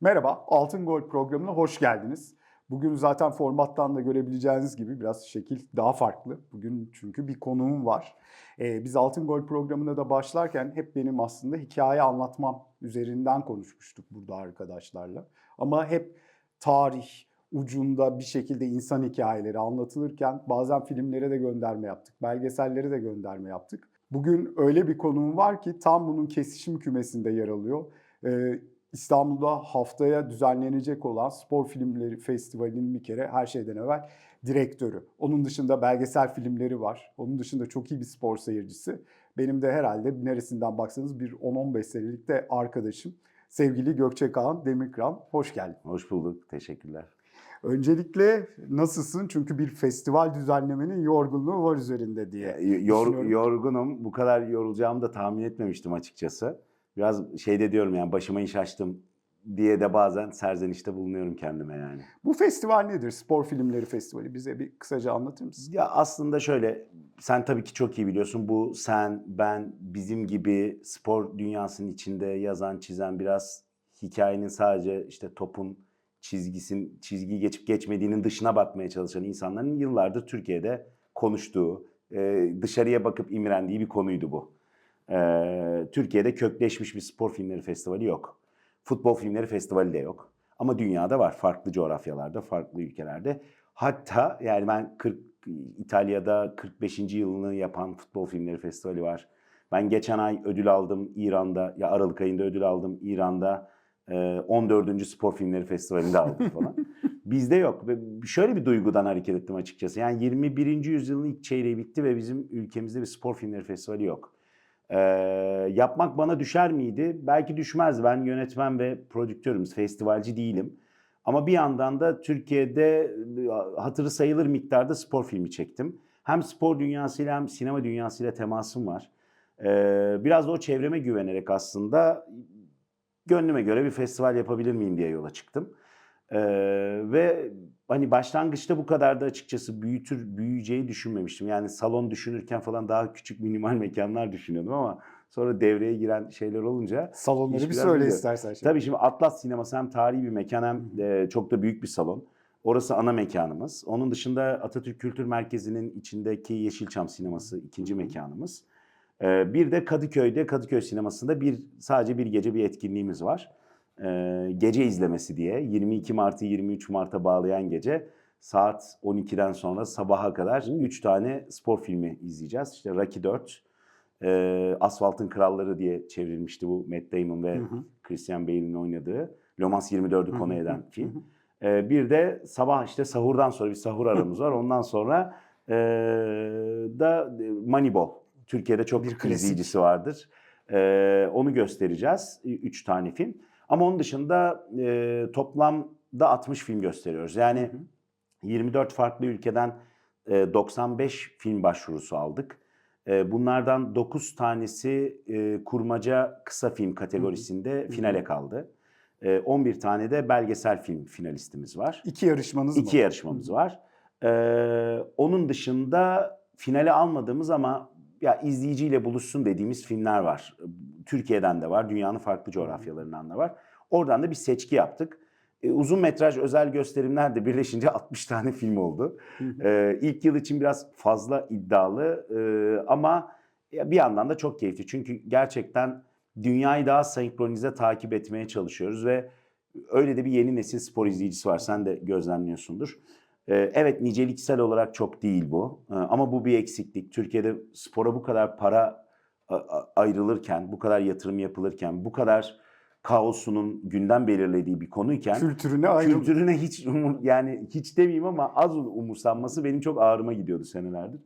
Merhaba, Altın Gol programına hoş geldiniz. Bugün zaten formattan da görebileceğiniz gibi biraz şekil daha farklı. Bugün çünkü bir konuğum var. Ee, biz Altın Gol programına da başlarken hep benim aslında hikaye anlatmam üzerinden konuşmuştuk burada arkadaşlarla. Ama hep tarih ucunda bir şekilde insan hikayeleri anlatılırken bazen filmlere de gönderme yaptık, belgesellere de gönderme yaptık. Bugün öyle bir konuğum var ki tam bunun kesişim kümesinde yer alıyor. Ee, İstanbul'da haftaya düzenlenecek olan Spor Filmleri Festivali'nin bir kere her şeyden evvel direktörü. Onun dışında belgesel filmleri var. Onun dışında çok iyi bir spor seyircisi. Benim de herhalde neresinden baksanız bir 10-15 senelik de arkadaşım. Sevgili Gökçe Kağan Demirkıran, hoş geldin. Hoş bulduk. Teşekkürler. Öncelikle nasılsın? Çünkü bir festival düzenlemenin yorgunluğu var üzerinde diye Yor, düşünüyorum. yorgunum. Bu kadar yorulacağımı da tahmin etmemiştim açıkçası. Biraz şeyde diyorum yani başıma iş açtım diye de bazen serzenişte bulunuyorum kendime yani. Bu festival nedir? Spor Filmleri Festivali. Bize bir kısaca anlatır mısın? Ya aslında şöyle sen tabii ki çok iyi biliyorsun. Bu sen, ben, bizim gibi spor dünyasının içinde yazan, çizen biraz hikayenin sadece işte topun çizgisin çizgi geçip geçmediğinin dışına bakmaya çalışan insanların yıllardır Türkiye'de konuştuğu, dışarıya bakıp imrendiği bir konuydu bu. E, Türkiye'de kökleşmiş bir spor filmleri festivali yok. Futbol filmleri festivali de yok. Ama dünyada var. Farklı coğrafyalarda, farklı ülkelerde. Hatta yani ben 40 İtalya'da 45. yılını yapan futbol filmleri festivali var. Ben geçen ay ödül aldım İran'da. Ya Aralık ayında ödül aldım İran'da. Ee, 14. Spor Filmleri Festivali'nde aldım falan. Bizde yok. Şöyle bir duygudan hareket ettim açıkçası. Yani 21. yüzyılın ilk çeyreği bitti ve bizim ülkemizde bir spor filmleri festivali yok. Ee, yapmak bana düşer miydi? Belki düşmez. Ben yönetmen ve prodüktörüm, festivalci değilim. Ama bir yandan da Türkiye'de hatırı sayılır miktarda spor filmi çektim. Hem spor dünyasıyla hem sinema dünyasıyla temasım var. Ee, biraz da o çevreme güvenerek aslında gönlüme göre bir festival yapabilir miyim diye yola çıktım. Ee, ve hani başlangıçta bu kadar da açıkçası büyütür büyüyeceği düşünmemiştim. Yani salon düşünürken falan daha küçük minimal mekanlar düşünüyordum ama sonra devreye giren şeyler olunca Salonları bir söyle biliyor. istersen. şimdi. Tabii şimdi Atlas Sineması hem tarihi bir mekan hem e, çok da büyük bir salon. Orası ana mekanımız. Onun dışında Atatürk Kültür Merkezi'nin içindeki Yeşilçam Sineması ikinci mekanımız. E, bir de Kadıköy'de Kadıköy Sineması'nda bir sadece bir gece bir etkinliğimiz var. E, gece izlemesi diye 22 Mart'ı 23 Mart'a bağlayan gece saat 12'den sonra sabaha kadar 3 tane spor filmi izleyeceğiz. İşte Rocky 4, e, Asfaltın Kralları diye çevrilmişti bu Matt Damon ve Hı hı. Christian Bale'in oynadığı. Le Mans 24'ü Hı konu eden film. hı. Ee, bir de sabah işte sahurdan sonra bir sahur aramız var. Ondan sonra ee, da e, Moneyball. Türkiye'de çok Bir izleyicisi vardır. Ee, onu göstereceğiz. Üç tane film. Ama onun dışında e, toplamda 60 film gösteriyoruz. Yani Hı hı. 24 farklı ülkeden e, 95 film başvurusu aldık. E, Bunlardan 9 tanesi e, kurmaca kısa film kategorisinde finale kaldı. E, 11 tane de belgesel film finalistimiz var. İki yarışmanız mı? İki yarışmamız var. E, Onun dışında finale almadığımız ama ya izleyiciyle buluşsun dediğimiz filmler var. Türkiye'den de var, dünyanın farklı coğrafyalarından da var. Oradan da bir seçki yaptık. E, uzun metraj özel gösterimler de birleşince 60 tane film oldu. Ee, ilk yıl için biraz fazla iddialı e, ama bir yandan da çok keyifli. Çünkü gerçekten dünyayı daha senkronize takip etmeye çalışıyoruz ve öyle de bir yeni nesil spor izleyicisi var. Sen de gözlemliyorsundur. Ee, evet niceliksel olarak çok değil bu Ee, ama bu bir eksiklik. Türkiye'de spora bu kadar para ayrılırken, bu kadar yatırım yapılırken, bu kadar kaosunun gündem belirlediği bir konuyken Kültürüne ayrı. kültürüne hiç umur, yani hiç demeyeyim ama az umursanması benim çok ağrıma gidiyordu senelerdir.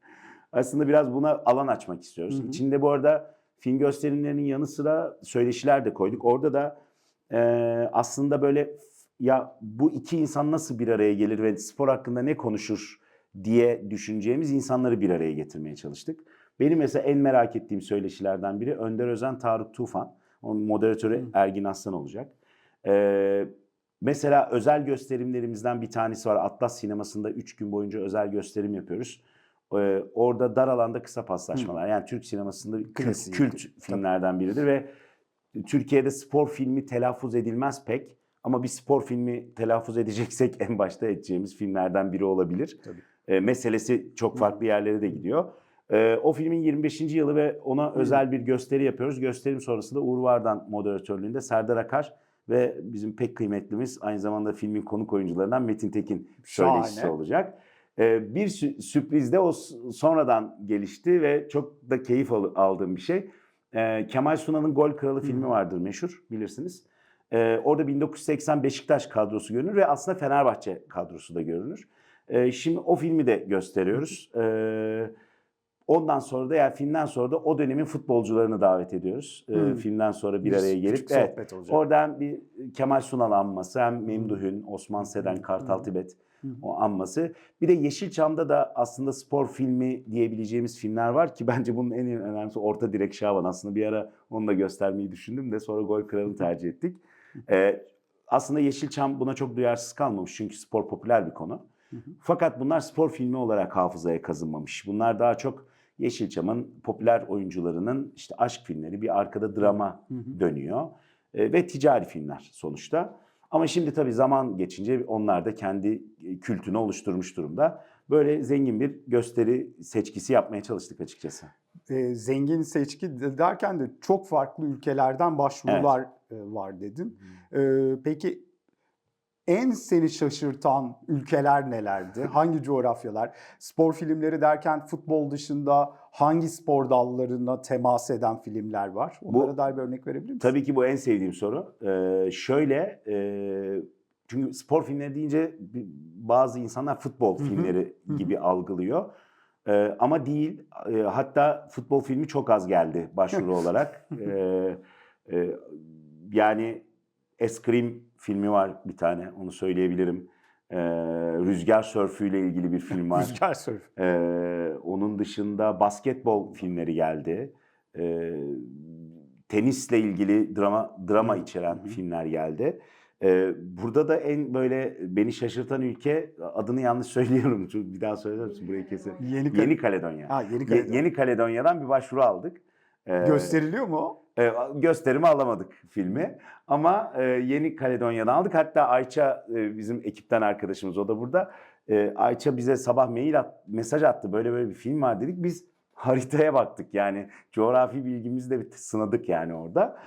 Aslında biraz buna alan açmak istiyoruz. Hı hı. İçinde bu arada film gösterimlerinin yanı sıra söyleşiler de koyduk. Orada da e, aslında böyle ya bu iki insan nasıl bir araya gelir ve spor hakkında ne konuşur diye düşüneceğimiz insanları bir araya getirmeye çalıştık. Benim mesela en merak ettiğim söyleşilerden biri Önder Özen, Tarık Tufan. Onun moderatörü. Ergin Aslan olacak. Ee, mesela özel gösterimlerimizden bir tanesi var. Atlas Sineması'nda 3 gün boyunca özel gösterim yapıyoruz. Ee, orada dar alanda kısa paslaşmalar. Yani Türk sinemasında kült, kült filmlerden biridir ve Türkiye'de spor filmi telaffuz edilmez pek. Ama bir spor filmi telaffuz edeceksek en başta edeceğimiz filmlerden biri olabilir. Tabii. E, meselesi çok farklı yerlere de gidiyor. E, o filmin 25. yılı ve ona özel bir gösteri yapıyoruz. Gösterim sonrasında Uğur Vardan moderatörlüğünde Serdar Akar ve bizim pek kıymetlimiz aynı zamanda filmin konuk oyuncularından Metin Tekin söyleşisi Şahane. olacak. E, bir sü- sürpriz de o sonradan gelişti ve çok da keyif al- aldığım bir şey. E, Kemal Sunal'ın Gol Kralı filmi vardır meşhur bilirsiniz. E, orada 1980 Beşiktaş kadrosu görünür ve aslında Fenerbahçe kadrosu da görünür. E, şimdi o filmi de gösteriyoruz. E, ondan sonra da yani filmden sonra da o dönemin futbolcularını davet ediyoruz. E, Hı. filmden sonra bir Bir araya gelip evet, olacak. oradan bir Kemal Sunal anması hem Memduh Hün, Osman Seden, Kartal Hı. Tibet Hı. o anması. Bir de Yeşilçam'da da aslında spor filmi diyebileceğimiz filmler var ki bence bunun en önemlisi Orta Direk Şaban. Aslında bir ara onu da göstermeyi düşündüm de sonra Gol Kralı'nı tercih ettik. Ee, aslında Yeşilçam buna çok duyarsız kalmamış çünkü spor popüler bir konu. Hı hı. Fakat bunlar spor filmi olarak hafızaya kazınmamış. Bunlar daha çok Yeşilçam'ın popüler oyuncularının işte aşk filmleri, bir arkada drama Hı hı. dönüyor E, ve ticari filmler sonuçta. Ama şimdi tabii zaman geçince onlar da kendi e, kültünü oluşturmuş durumda. Böyle zengin bir gösteri seçkisi yapmaya çalıştık açıkçası. e, zengin seçki de- derken de çok farklı ülkelerden başvurular e, var dedin. E, peki en seni şaşırtan ülkeler nelerdi? Hangi coğrafyalar? Spor filmleri derken futbol dışında hangi spor dallarına temas eden filmler var? Onlara Bu- dair bir örnek verebilir misin? Tabii ki bu en sevdiğim soru. Ee, şöyle, e, çünkü spor filmleri deyince bazı insanlar futbol filmleri gibi algılıyor. Ee, ama değil. Ee, hatta futbol filmi çok az geldi başvuru olarak. Ee, e, yani Eskrim filmi var bir tane, onu söyleyebilirim. Ee, Rüzgar sörfüyle ilgili bir film var. Rüzgar Sörf. Ee, onun dışında basketbol filmleri geldi. Ee, tenisle ilgili drama drama içeren filmler geldi. Ee, burada da en böyle beni şaşırtan ülke adını yanlış söylüyorum. Bir daha söyler misin burayı kesin? Yeni, Yeni Kaledonya. ha, Yeni Ye- Kaledonya. Yeni Kaledonya'dan bir başvuru aldık. Ee, Gösteriliyor mu o? E, gösterimi alamadık filmi. Ama e, Yeni Kaledonya'dan aldık. Hatta Ayça e, bizim ekipten arkadaşımız o da burada. E, Ayça bize sabah mail at, mesaj attı. Böyle böyle bir film var dedik. Biz haritaya baktık. Yani coğrafi bilgimizi de bir sınadık yani orada.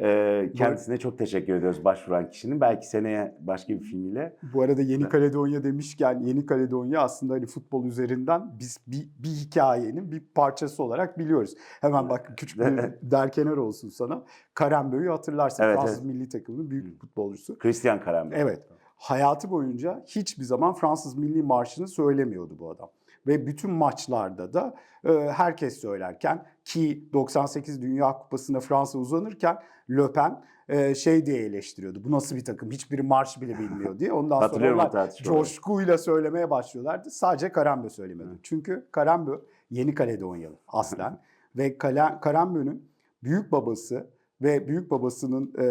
E, kendisine çok teşekkür ediyoruz başvuran kişinin. Belki seneye başka bir filmiyle. Bu arada Yeni Kaledonya demişken Yeni Kaledonya aslında hani futbol üzerinden biz bir, bir hikayenin bir parçası olarak biliyoruz. Hemen bak küçük bir derkenar olsun sana. Karembeu'yu hatırlarsın. Evet, Fransız evet. milli takımının büyük futbolcusu. Christian Karembe. Evet. Hayatı boyunca hiçbir zaman Fransız Milli Marşı'nı söylemiyordu bu adam. Ve bütün maçlarda da e, herkes söylerken ki 98 Dünya Kupası'na Fransa uzanırken Le Pen e, şey diye eleştiriyordu. Bu nasıl bir takım? Hiçbiri marş bile bilmiyor diye. Ondan sonra onlar coşkuyla söylemeye başlıyorlardı. Sadece Karambö söylemiyordu. Çünkü Karambö Yeni Kaledonyalı aslen ve Karambö'nün büyük babası ve büyük babasının e,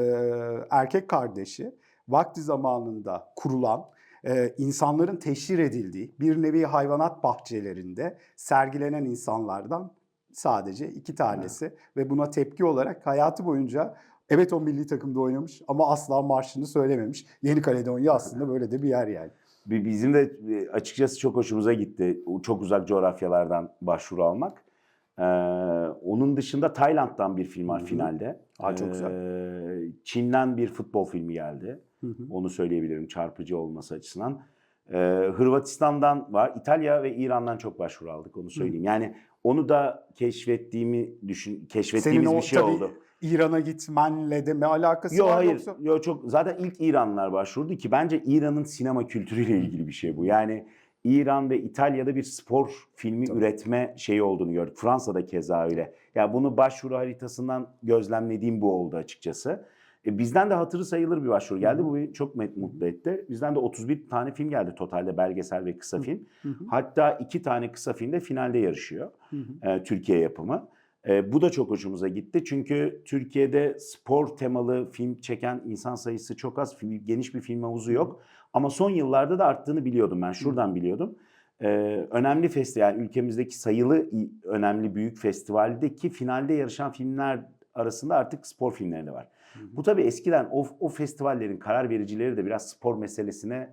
erkek kardeşi vakti zamanında kurulan e, insanların teşhir edildiği bir nevi hayvanat bahçelerinde sergilenen insanlardan sadece iki tanesi ve buna tepki olarak hayatı boyunca evet o milli takımda oynamış ama asla marşını söylememiş. Yeni Kaledonya aslında böyle de bir yer yani. Bi- Bizim de e, açıkçası çok hoşumuza gitti. Çok uzak coğrafyalardan başvuru almak. Ee, onun dışında Tayland'dan bir film var Hı hı. finalde. Aa, çok güzel. Ee, Çin'den bir futbol filmi geldi. Hı hı. Onu söyleyebilirim çarpıcı olması açısından. Ee, Hırvatistan'dan var. İtalya ve İran'dan çok başvuru aldık onu söyleyeyim. Yani onu da keşfettiğimi düşün keşfettiğimiz Senin o bir şey tabii oldu. İran'a gitmenle de mi alakası Yok var hayır. yoksa? Yo çok zaten ilk İranlılar başvurdu ki bence İran'ın sinema kültürüyle ilgili bir şey bu. Yani İran ve İtalya'da bir spor filmi Tabii. üretme şeyi olduğunu gördük. Fransa'da keza öyle. Ya bunu başvuru haritasından gözlemlediğim bu oldu açıkçası. E, bizden de hatırı sayılır bir başvuru geldi. Bu beni çok mutlu etti. Bizden de 31 tane film geldi totalde belgesel ve kısa film. Hı hı. Hatta iki tane kısa film de finalde yarışıyor Hı hı. e, Türkiye yapımı. E, bu da çok hoşumuza gitti çünkü Türkiye'de spor temalı film çeken insan sayısı çok az, geniş bir film havuzu yok. Ama son yıllarda da arttığını biliyordum ben, şuradan biliyordum. E, önemli festival, yani ülkemizdeki sayılı önemli büyük festivaldeki finalde yarışan filmler arasında artık spor filmleri de var. Bu tabii eskiden o, o festivallerin karar vericileri de biraz spor meselesine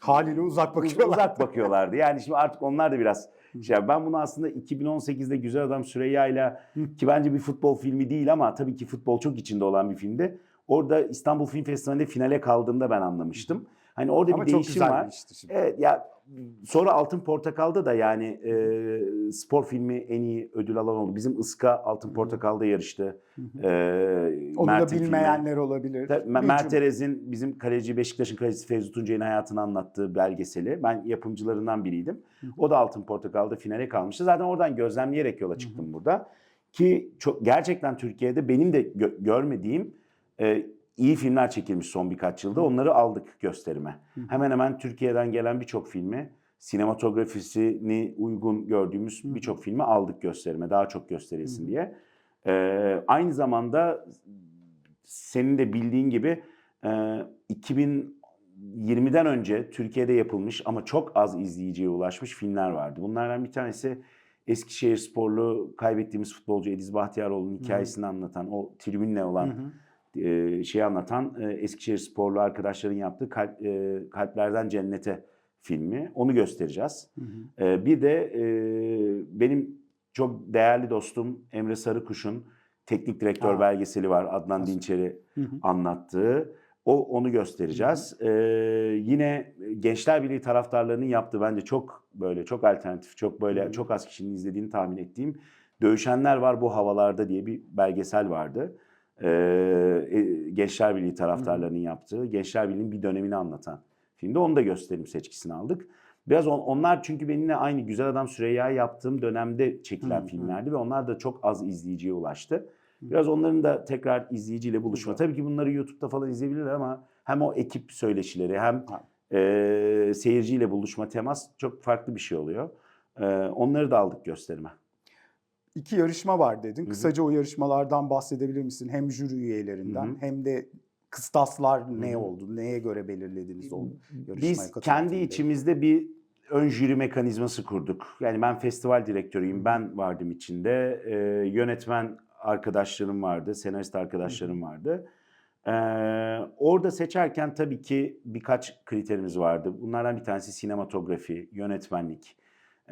Haliyle uzak bakıyorlar. uzak bakıyorlardı. Yani şimdi artık onlar da biraz şey. Ben bunu aslında 2018'de Güzel Adam Süreyya ile ki bence bir futbol filmi değil ama tabii ki futbol çok içinde olan bir filmdi. Orada İstanbul Film Festivali'nde finale kaldığımda ben anlamıştım. Hani orada Ama bir değişim var. şimdi. Evet ya sonra Altın Portakal'da da yani e, spor filmi en iyi ödül alan oldu. Bizim Iska Altın Portakal'da yarıştı. E, Onu da Mert'in filmi. bilmeyenler olabilir. Tabii, Mert Terez'in bizim kaleci Beşiktaş'ın kalecisi Fevzi Tuncay'ın hayatını anlattığı belgeseli. Ben yapımcılarından biriydim. O da Altın Portakal'da finale kalmıştı. Zaten oradan gözlemleyerek yola çıktım burada. Ki çok gerçekten Türkiye'de benim de gö- görmediğim e, iyi filmler çekilmiş son birkaç yılda. Onları aldık gösterime. Hemen hemen Türkiye'den gelen birçok filmi, sinematografisini uygun gördüğümüz birçok filmi aldık gösterime. Daha çok gösterilsin diye. E, aynı zamanda senin de bildiğin gibi e, 2020'den önce Türkiye'de yapılmış ama çok az izleyiciye ulaşmış filmler vardı. Bunlardan bir tanesi Eskişehir sporlu kaybettiğimiz futbolcu Ediz Bahtiyaroğlu'nun hikayesini anlatan, o tribünle olan e, şeyi anlatan e, Eskişehir sporlu arkadaşların yaptığı Kalp, e, Kalplerden Cennete filmi. Onu göstereceğiz. E, bir de e, benim çok değerli dostum Emre Sarıkuş'un teknik direktör Aa. belgeseli var. Adnan Dinçer'i anlattığı. O onu göstereceğiz. Ee, yine Gençler Birliği taraftarlarının yaptığı bence çok böyle çok alternatif, çok böyle çok az kişinin izlediğini tahmin ettiğim Dövüşenler var bu havalarda diye bir belgesel vardı. Ee, e, Gençler Birliği taraftarlarının yaptığı, Gençler Birliği'nin bir dönemini anlatan filmde onu da gösterim seçkisini aldık. Biraz on- onlar çünkü benimle aynı Güzel Adam Süreyya yaptığım dönemde çekilen filmlerdi ve onlar da çok az izleyiciye ulaştı. Biraz onların da tekrar izleyiciyle buluşma. Tabii ki bunları YouTube'da falan izleyebilirler ama hem o ekip söyleşileri hem e, seyirciyle buluşma temas çok farklı bir şey oluyor. E, onları da aldık gösterime. İki yarışma var dedin. Kısaca o yarışmalardan bahsedebilir misin? Hem jüri üyelerinden Hı hı. hem de kıstaslar ne hı. oldu? Neye göre belirlediniz o yarışmaya Biz kendi içimizde bir ön jüri mekanizması kurduk. Yani ben festival direktörüyüm, ben vardım içinde. Ee, yönetmen arkadaşlarım vardı, senarist arkadaşlarım vardı. Ee, orada seçerken tabii ki birkaç kriterimiz vardı. Bunlardan bir tanesi sinematografi, yönetmenlik,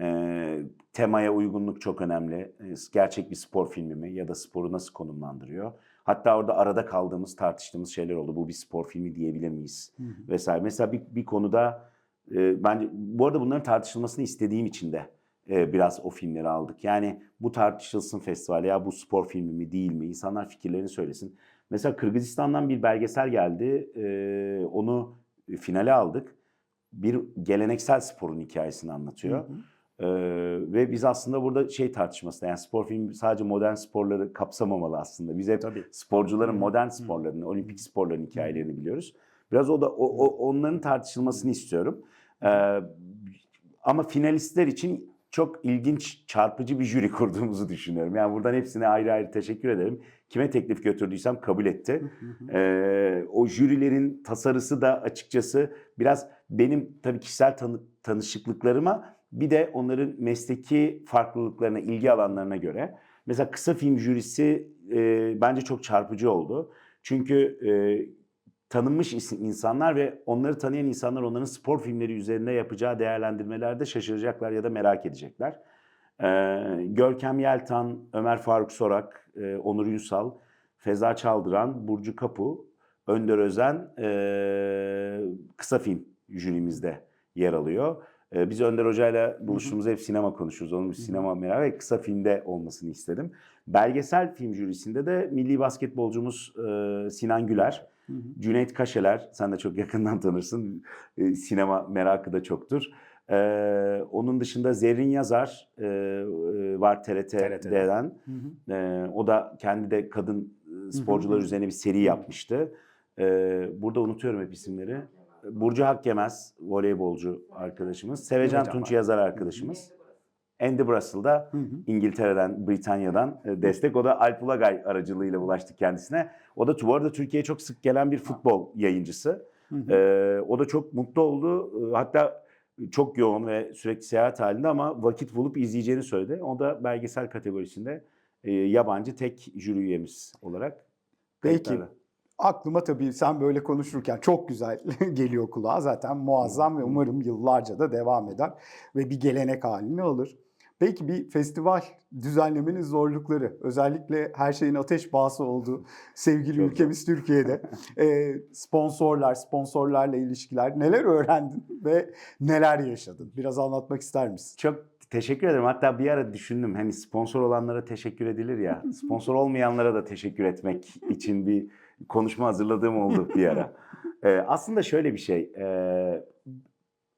ee, temaya uygunluk çok önemli. Gerçek bir spor filmi mi ya da sporu nasıl konumlandırıyor? Hatta orada arada kaldığımız, tartıştığımız şeyler oldu. Bu bir spor filmi diyebilir miyiz? Vesaire. Mesela bir, bir konuda e, bence bu arada bunların tartışılmasını istediğim için de e, biraz o filmleri aldık. Yani bu tartışılsın festival ya bu spor filmi mi değil mi? İnsanlar fikirlerini söylesin. Mesela Kırgızistan'dan bir belgesel geldi. E, onu finale aldık. Bir geleneksel sporun hikayesini anlatıyor. Ee, ve biz aslında burada şey tartışması yani spor filmi sadece modern sporları kapsamamalı aslında. Biz hep Tabii. sporcuların modern sporlarını, olimpik sporların hikayelerini biliyoruz. Biraz o da o, o- onların tartışılmasını istiyorum. Ee, ama finalistler için çok ilginç, çarpıcı bir jüri kurduğumuzu düşünüyorum. Yani buradan hepsine ayrı ayrı teşekkür ederim. Kime teklif götürdüysem kabul etti. Ee, o jürilerin tasarısı da açıkçası biraz benim tabii kişisel tanı- tanışıklıklarıma bir de onların mesleki farklılıklarına, ilgi alanlarına göre. Mesela kısa film jürisi e, bence çok çarpıcı oldu. Çünkü e, tanınmış insanlar ve onları tanıyan insanlar onların spor filmleri üzerinde yapacağı değerlendirmelerde şaşıracaklar ya da merak edecekler. Ee, Görkem Yeltan, Ömer Faruk Sorak, e, Onur Ünsal, Feza Çaldıran, Burcu Kapu, Önder Özen e, kısa film jürimizde yer alıyor. E, biz Önder Hoca'yla buluştuğumuzda hep sinema konuşuruz. Onun bir sinema merakı ve kısa filmde olmasını istedim. Belgesel film jürisinde de milli basketbolcumuz e, Sinan Güler, Cüneyt Kaşeler, sen de çok yakından tanırsın. E, sinema merakı da çoktur. E, onun dışında Zerrin Yazar e, e, var TRT'den. E, o da kendi de kadın sporcular üzerine bir seri yapmıştı. E, burada unutuyorum hep isimleri. Burcu Hakkemez, voleybolcu arkadaşımız. Sevecan Tunç var. yazar arkadaşımız. Andy Brassel'da İngiltere'den, Britanya'dan e, destek. O da Alp Ulagay aracılığıyla ulaştık kendisine. O da bu arada Türkiye'ye çok sık gelen bir futbol yayıncısı. Ee, o da çok mutlu oldu. Ee, Hatta çok yoğun ve sürekli seyahat halinde ama vakit bulup izleyeceğini söyledi. O da belgesel kategorisinde e, yabancı tek jüri üyemiz olarak. Kayıtlarda. Aklıma tabii sen böyle konuşurken çok güzel geliyor kulağa. Zaten muazzam ve umarım yıllarca da devam eder ve bir gelenek halini alır. Peki bir festival düzenlemenin zorlukları, özellikle her şeyin ateş bağısı olduğu sevgili Çok ülkemiz Türkiye'de e, sponsorlar, sponsorlarla ilişkiler neler öğrendin ve neler yaşadın? Biraz anlatmak ister misin? Çok teşekkür ederim. Hatta bir ara düşündüm. Hani sponsor olanlara teşekkür edilir ya. Sponsor olmayanlara da teşekkür etmek için bir konuşma hazırladığım oldu bir ara. Ee, aslında şöyle bir şey. E,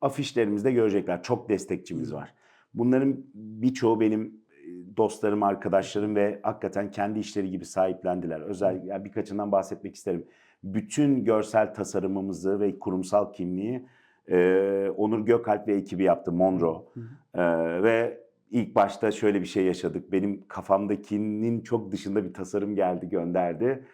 afişlerimizde görecekler. Çok destekçimiz var. Bunların birçoğu benim e, dostlarım, arkadaşlarım ve hakikaten kendi işleri gibi sahiplendiler. Özel yani birkaçından bahsetmek isterim. Bütün görsel tasarımımızı ve kurumsal kimliği e, Onur Gökalp ve ekibi yaptı. Monroe. Ee, ve ilk başta şöyle bir şey yaşadık. Benim kafamdakinin çok dışında bir tasarım geldi, gönderdi.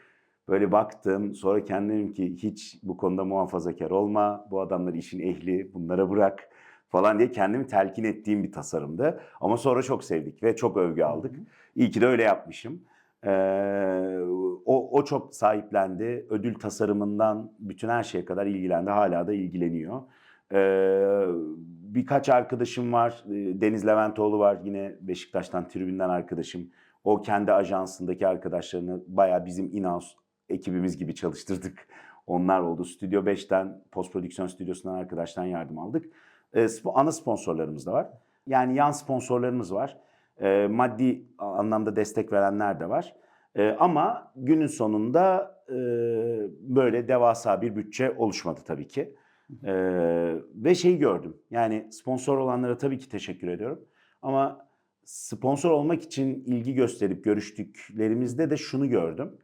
Böyle baktım, sonra kendim ki hiç bu konuda muhafazakar olma, bu adamlar işin ehli, bunlara bırak falan diye kendimi telkin ettiğim bir tasarımdı. Ama sonra çok sevdik ve çok övgü aldık. İyi ki de öyle yapmışım. Ee, o, o çok sahiplendi. Ödül tasarımından bütün her şeye kadar ilgilendi. Hala da ilgileniyor. Ee, birkaç arkadaşım var. Ee, Deniz Leventoğlu var yine Beşiktaş'tan tribünden arkadaşım. O kendi ajansındaki arkadaşlarını bayağı bizim in-house ekibimiz gibi çalıştırdık. Onlar oldu. Stüdyo 5'ten, post prodüksiyon stüdyosundan arkadaştan yardım aldık. Spo- ana sponsorlarımız da var. Yani yan sponsorlarımız var. Ee, maddi anlamda destek verenler de var. Ee, ama günün sonunda e, böyle devasa bir bütçe oluşmadı tabii ki. Ee, ve şeyi gördüm. Yani sponsor olanlara tabii ki teşekkür ediyorum. Ama sponsor olmak için ilgi gösterip görüştüklerimizde de şunu gördüm.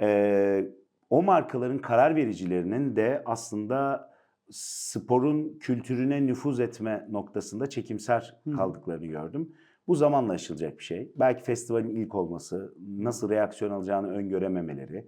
Ee, o markaların karar vericilerinin de aslında sporun kültürüne nüfuz etme noktasında çekimser kaldıklarını gördüm. Bu zamanla aşılacak bir şey. Belki festivalin ilk olması, nasıl reaksiyon alacağını öngörememeleri,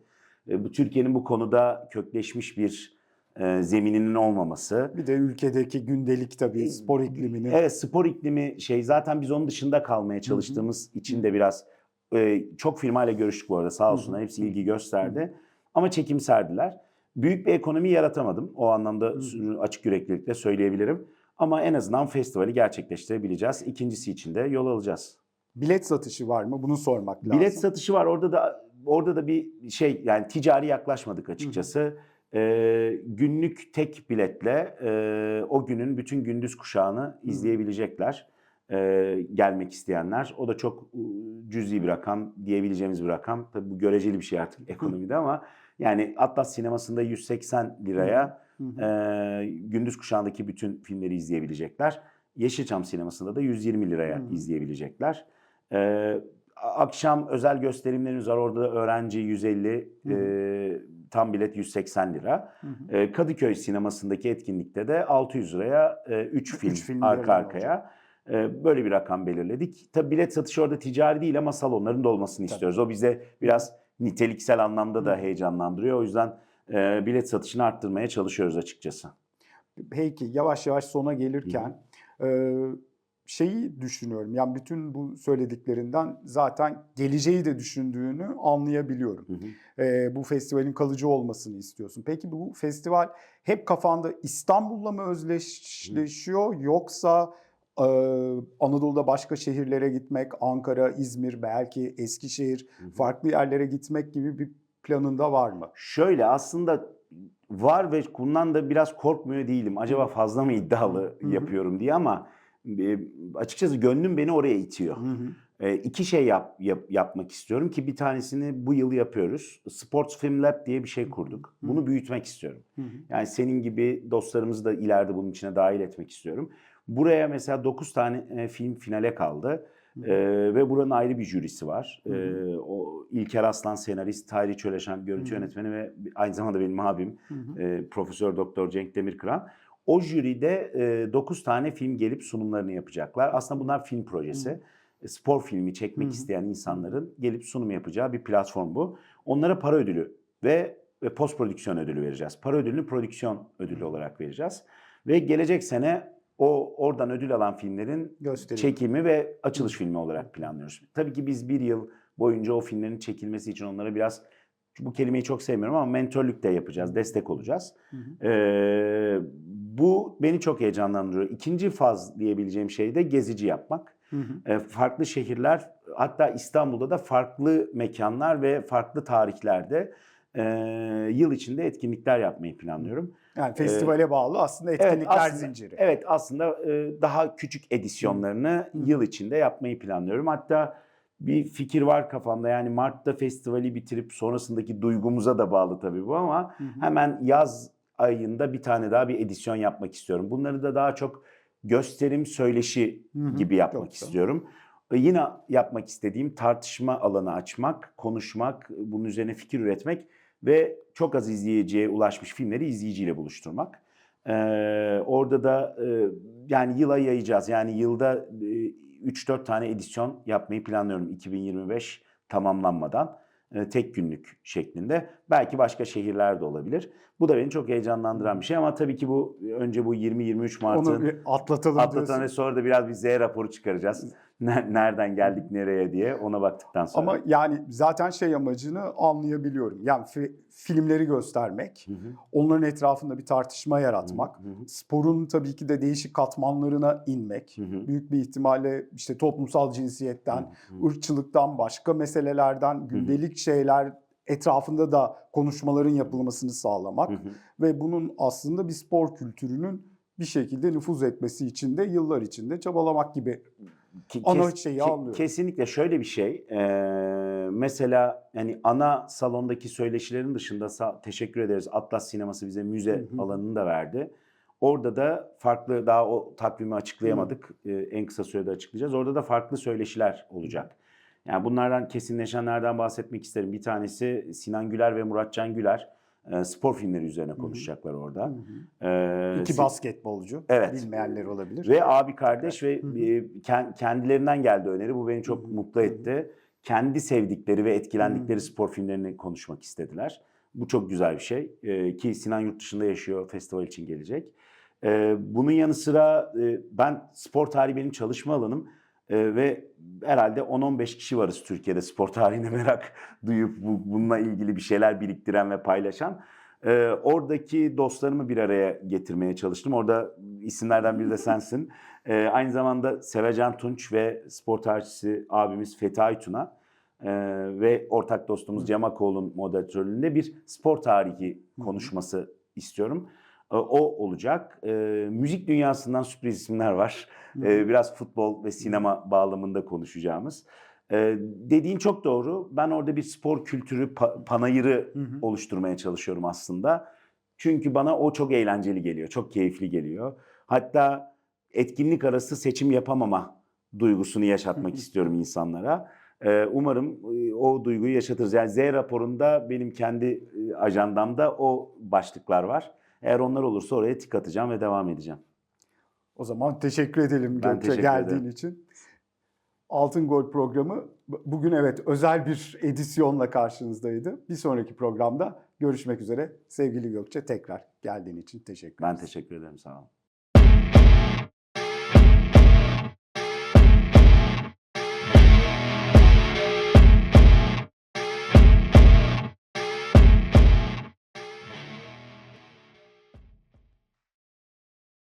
e, bu Türkiye'nin bu konuda kökleşmiş bir e, zemininin olmaması. Bir de ülkedeki gündelik tabii spor iklimini. Evet spor iklimi şey zaten biz onun dışında kalmaya çalıştığımız için de biraz e, çok firmayla görüştük bu arada sağ olsunlar hepsi ilgi gösterdi ama çekimserdiler. Büyük bir ekonomi yaratamadım o anlamda açık yüreklilikle söyleyebilirim. Ama en azından festivali gerçekleştirebileceğiz. İkincisi için de yol alacağız. Bilet satışı var mı? Bunu sormak lazım. Bilet satışı var. Orada da orada da bir şey yani ticari yaklaşmadık açıkçası. Ee, günlük tek biletle e, o günün bütün gündüz kuşağını izleyebilecekler. Ee, gelmek isteyenler. O da çok e, cüzi bir rakam diyebileceğimiz bir rakam. Tabii bu göreceli bir şey artık ekonomide ama yani Atlas sinemasında 180 liraya e, gündüz kuşağındaki bütün filmleri izleyebilecekler. Yeşilçam sinemasında da 120 liraya izleyebilecekler. Ee, akşam özel gösterimlerimiz var. Orada da öğrenci 150, Hı. e, tam bilet 180 lira. E, Kadıköy sinemasındaki etkinlikte de 600 liraya 3 film, Üç film arka arkaya. E, böyle bir rakam belirledik. Tabii bilet satışı orada ticari değil ama salonların da olmasını Tabii. istiyoruz. O bize biraz niteliksel anlamda da heyecanlandırıyor. O yüzden e, bilet satışını arttırmaya çalışıyoruz açıkçası. Peki yavaş yavaş sona gelirken e, şeyi düşünüyorum. Yani bütün bu söylediklerinden zaten geleceği de düşündüğünü anlayabiliyorum. Hı hı. E, bu festivalin kalıcı olmasını istiyorsun. Peki bu festival hep kafanda İstanbul'la mı özdeşleşiyor yoksa Anadolu'da başka şehirlere gitmek, Ankara, İzmir, belki Eskişehir, Hı hı. farklı yerlere gitmek gibi bir planında var mı? Şöyle aslında var ve bundan da biraz korkmuyor değilim. Acaba fazla mı iddialı Hı hı. yapıyorum diye ama e, açıkçası gönlüm beni oraya itiyor. E, iki şey yap, yap- yapmak istiyorum ki bir tanesini bu yıl yapıyoruz. Sports Film Lab diye bir şey kurduk. Bunu büyütmek istiyorum. Yani senin gibi dostlarımızı da ileride bunun içine dahil etmek istiyorum. Buraya mesela 9 tane e, film finale kaldı. Hı. E, ve buranın ayrı bir jürisi var. Hı hı. E, o İlker Aslan senarist, Tahri Çöleşen görüntü Hı hı. yönetmeni ve aynı zamanda benim abim e, Profesör Doktor Cenk Demirkıran. O jüride 9 tane film gelip sunumlarını yapacaklar. Aslında bunlar film projesi. Hı. Spor filmi çekmek Hı hı. isteyen insanların gelip sunum yapacağı bir platform bu. Onlara para ödülü ve, ve post prodüksiyon ödülü vereceğiz. Para ödülünü prodüksiyon ödülü olarak vereceğiz. Ve gelecek sene o oradan ödül alan filmlerin Gösterim. çekimi ve açılış filmi olarak planlıyoruz. Tabii ki biz bir yıl boyunca o filmlerin çekilmesi için onlara biraz bu kelimeyi çok sevmiyorum ama mentörlük de yapacağız, destek olacağız. Hı hı. Ee, bu beni çok heyecanlandırıyor. İkinci faz diyebileceğim şey de gezici yapmak. Hı hı. Ee, farklı şehirler, hatta İstanbul'da da farklı mekanlar ve farklı tarihlerde e, yıl içinde etkinlikler yapmayı planlıyorum. Yani festivale bağlı aslında etkinlikler aslında- zinciri. Evet aslında e, daha küçük edisyonlarını Hı. yıl içinde yapmayı planlıyorum. Hatta bir fikir var kafamda yani Mart'ta festivali bitirip sonrasındaki duygumuza da bağlı tabii bu ama Hı hı. hemen yaz ayında bir tane daha bir edisyon yapmak istiyorum. Bunları da daha çok gösterim söyleşi gibi yapmak Çok istiyorum. E, Yine yapmak istediğim tartışma alanı açmak, konuşmak, bunun üzerine fikir üretmek ve çok az izleyiciye ulaşmış filmleri izleyiciyle buluşturmak. Ee, orada da e, yani yıla yayacağız. Yani yılda e, 3-4 tane edisyon yapmayı planlıyorum 2025 tamamlanmadan. E, tek günlük şeklinde. Belki başka şehirlerde olabilir. Bu da beni çok heyecanlandıran bir şey ama tabii ki bu önce bu 20-23 Mart'ın Onu atlatalım Atlatan diyorsun. sonra da biraz bir Z raporu çıkaracağız. Ne- Nereden geldik nereye diye ona baktıktan sonra. Ama yani zaten şey amacını anlayabiliyorum. Yani fi- filmleri göstermek, Hı hı. onların etrafında bir tartışma yaratmak, Hı hı. sporun tabii ki de değişik katmanlarına inmek, Hı hı. büyük bir ihtimalle işte toplumsal cinsiyetten, Hı hı. ırkçılıktan, başka meselelerden, gündelik şeyler etrafında da konuşmaların yapılmasını sağlamak Hı hı. ve bunun aslında bir spor kültürünün bir şekilde nüfuz etmesi için de yıllar içinde çabalamak gibi Ki- Ana kes- şeyi ke-. Kesinlikle şöyle bir şey. eee, mesela yani ana salondaki söyleşilerin dışında sa- teşekkür ederiz. Atlas Sineması bize müze Hı hı. alanını da verdi. Orada da farklı daha o takvimi açıklayamadık. Eee, en kısa sürede açıklayacağız. Orada da farklı söyleşiler olacak. Yani bunlardan kesinleşenlerden bahsetmek isterim. Bir tanesi Sinan Güler ve Muratcan Güler eee, spor filmleri üzerine konuşacaklar orada. Eee, İki basketbolcu. Evet. Bilmeyenler olabilir. ve abi kardeş ve Hı hı. e, ken- kendilerinden geldi öneri. Bu beni çok Hı hı. mutlu etti. Kendi sevdikleri ve etkilendikleri Hı. spor filmlerini konuşmak istediler. Bu çok güzel bir şey. E, ki Sinan yurt dışında yaşıyor. Festival için gelecek. E, bunun yanı sıra e, ben spor tarihi benim çalışma alanım. E, ve herhalde 10-15 kişi varız Türkiye'de spor tarihine merak duyup bu, bununla ilgili bir şeyler biriktiren ve paylaşan. Ee, oradaki dostlarımı bir araya getirmeye çalıştım. Orada isimlerden biri de sensin. Ee, aynı zamanda Sevecan Tunç ve spor tarihçisi abimiz Fethi Aytun'a ee, ve ortak dostumuz Cem Akoğlu'nun moderatörlüğünde bir spor tarihi konuşması istiyorum. Ee, o olacak. Ee, müzik dünyasından sürpriz isimler var. Ee, biraz futbol ve sinema bağlamında konuşacağımız. Ee, dediğin çok doğru. Ben orada bir spor kültürü pa- panayırı Hı hı. oluşturmaya çalışıyorum aslında. Çünkü bana o çok eğlenceli geliyor, çok keyifli geliyor. Hatta etkinlik arası seçim yapamama duygusunu yaşatmak istiyorum insanlara. Umarım e, o duyguyu yaşatırız. Yani Z raporunda benim kendi e, ajandamda o başlıklar var. Eğer onlar olursa oraya tik atacağım ve devam edeceğim. O zaman teşekkür edelim Ben Gökçe teşekkür geldiğin ederim. için. Altın Gol programı bu- bugün evet özel bir edisyonla karşınızdaydı. Bir sonraki programda görüşmek üzere. Sevgili Gökçe tekrar geldiğin için teşekkür Ben ederiz. teşekkür ederim. Sağ olun.